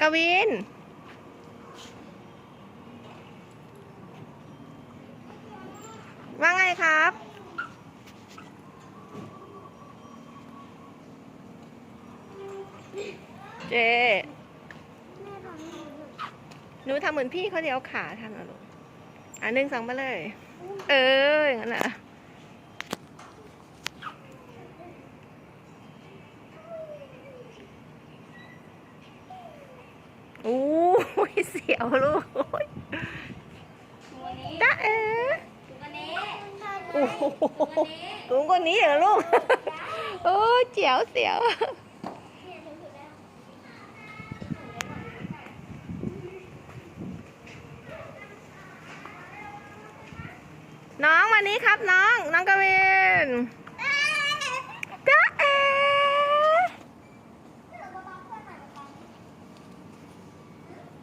กวิน ว่าไงครับ เจ หนูทำเหมือนพี่เขาเดียวขาทำนะลูกอะหนึ่งสองมาเลย เอออย่างนั้นแหละอู้ย เสียวลูกโอ้ยตัวนี้จ้าเอ๋ตัวนี้โอ้โหตัวนี้สูงกว่านี้เหรอลูก โอ้ยเจียวเสียวน้องวันนี้ครับน้อง น้องกวิน